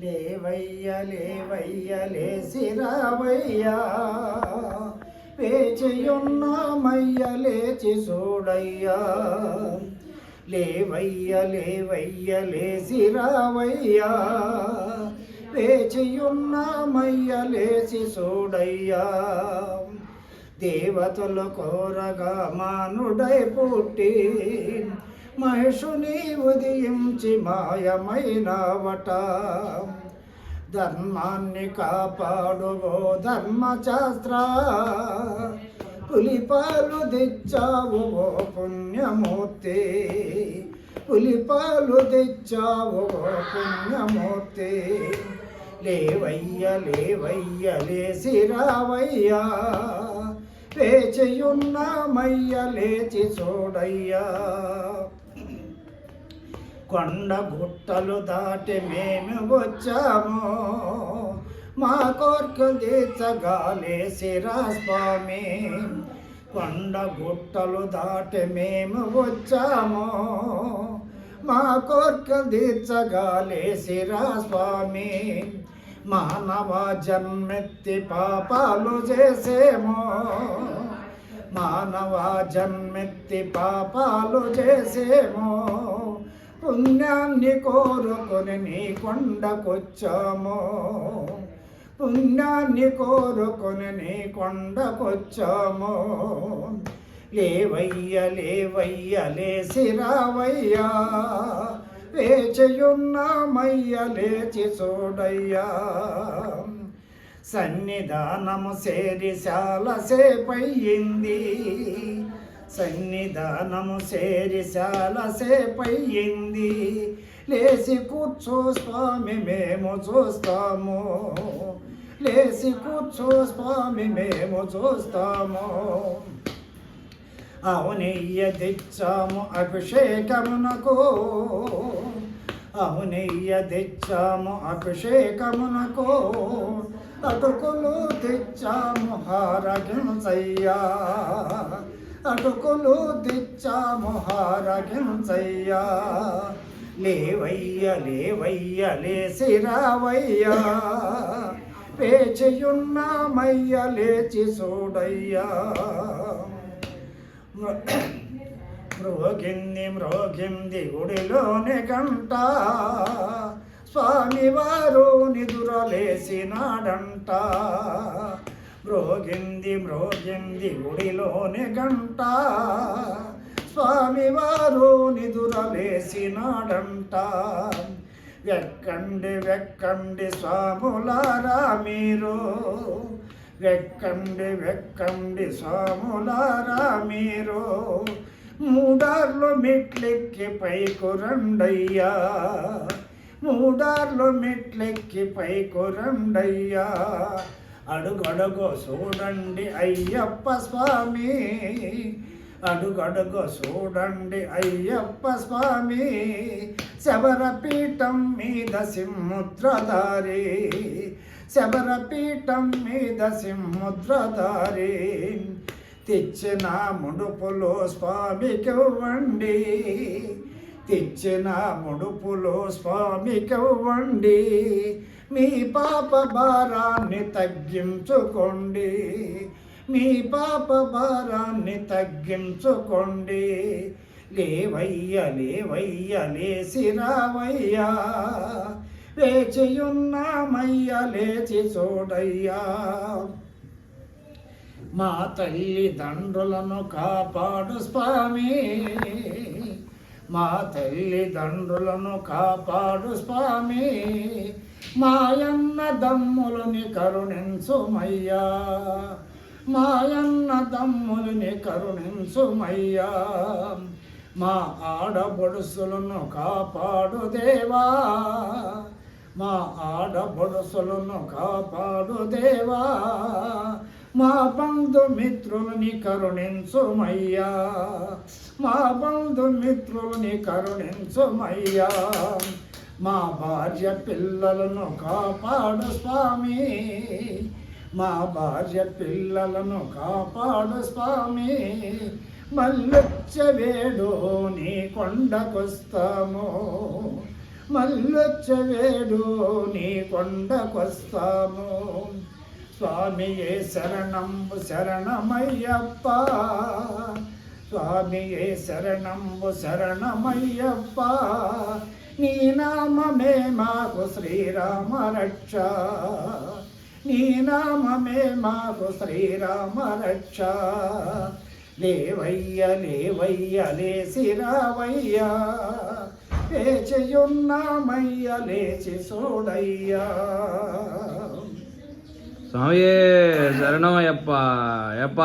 లేవయ్య లేవయ్య లేసిరావయ్యా వేచియున్నామయ్య లేచి చూడయ్యా. లేవయ్య లేవయ్య లేసిరావయ్యా వేచియున్నామయ్య లేచి చూడయ్యా. దేవతలు కోరగా మానుడై పుట్టి మహిషుని ఉదయించి మాయమైనవట. ధర్మాన్ని కాపాడువో ధర్మశాస్త్ర. పులిపాలు తెచ్చావు ఓ పుణ్యమూర్తి. పులిపాలు తెచ్చావు ఓ పుణ్యమూర్తి. లేవయ్య లేవయ్య లేసి రావయ్యా. లేచియున్నామయ్య లేచి చూడయ్యా. కొండ గుట్టలు దాటి మేము వచ్చాము. మా కోర్కు తీర్చగాలేసిరా స్వామి. కొండ గుట్టలు దాటి మేము వచ్చాము. మా కోర్కు తీర్చగాలేసిరా స్వామి. మానవ జన్మెత్తి పాపాలు చేసేమో. మానవ జన్మెత్తి పాపాలు చేసేమో. పుణ్యాన్ని కోరుకొని నీ కొండకొచ్చాము. పుణ్యాన్ని కోరుకొని నీ కొండకొచ్చాము. లేవయ్య లేవయ్య లేసి రావయ్యా. వేచియున్నామయ్య లేచి చూడయ్యా. సన్నిధానము సేరి చాలా సేపయ్యింది సన్నిధానము సేరి సేపయ్యింది. లేచి కూర్చో స్వామి మేము చూస్తాము. లేచి కూర్చో స్వామి మేము చూస్తాము. అవునయ్య తెచ్చాము అభిషేకమునకు. అవునయ్య తెచ్చాము అభిషేకమునకు. అటుకులు తెచ్చాము హారగించయ్యా అటుకులు తెచ్చా హారగించయ్యా లేవయ్య లేవయ్య లేసి రావయ్యా పేచియున్నామయ్య లేచి చూడయ్యా. మృగింది మృగింది గుడిలోని గంట స్వామివారు నిదురలేసినాడంట. మ్రోగింది మ్రోగింది గుడిలోని గంట. స్వామివారు నిదురలేసినాడంట వెక్కండి వెక్కండి స్వాములారా మీరు. వెక్కండి వెక్కండి స్వాములారా మీరు. మూడార్లు మెట్లెక్కి పైకు రండయ్యా. మూడార్లు మెట్లెక్కి పైకు రండయ్యా. అడుగడుగు చూడండి అయ్యప్ప స్వామి. అడుగడుగు చూడండి అయ్యప్ప స్వామి. శబరపీఠం మీద సింహముద్రధారి శబరపీఠం మీద సింహముద్రధారి తెచ్చిన ముడుపులో స్వామికివ్వండి. తెచ్చిన ముడుపులో స్వామికి ఇవ్వండి మీ పాప భారాన్ని తగ్గించుకోండి. మీ పాప భారాన్ని తగ్గించుకోండి. లేవయ్య లేవయ్య లేసి రావయ్యా. లేచియున్నామయ్య లేచి చూడయ్యా. మా తల్లిదండ్రులను కాపాడు స్వామి. మా తల్లిదండ్రులను కాపాడు స్వామి. మాయన్న దమ్ములని కరుణించుమయ్యా. మాయన్న దమ్ములని కరుణించుమయ్యా. మా ఆడబొడుసులను కాపాడు దేవా. మా ఆడబొడుసులను కాపాడు దేవా. మా బంధుమిత్రులని కరుణించుమయ్యా. మా బంధుమిత్రులని కరుణించుమయ్యా. మా భార్య పిల్లలను కాపాడు స్వామి. మా భార్య పిల్లలను కాపాడు స్వామి. మల్లొచ్చ వేడు నీ కొండకొస్తాము. మల్లొచ్చవేడు నీ కొండకొస్తాము. స్వామియే శరణంబు శరణమయ్యప్ప. స్వామియే శరణంబు శరణమయ్యప్ప. నీ నామమే మాకు శ్రీరామ రక్ష. నీ నామమే మాకు శ్రీరామ రక్ష. లేవయ్య లేవయ్య లేసి రావయ్యా. లేచియున్నామయ్య లేచి చూడయ్యా. స్వామి శరణమయ్యప్ప అయ్యప్ప.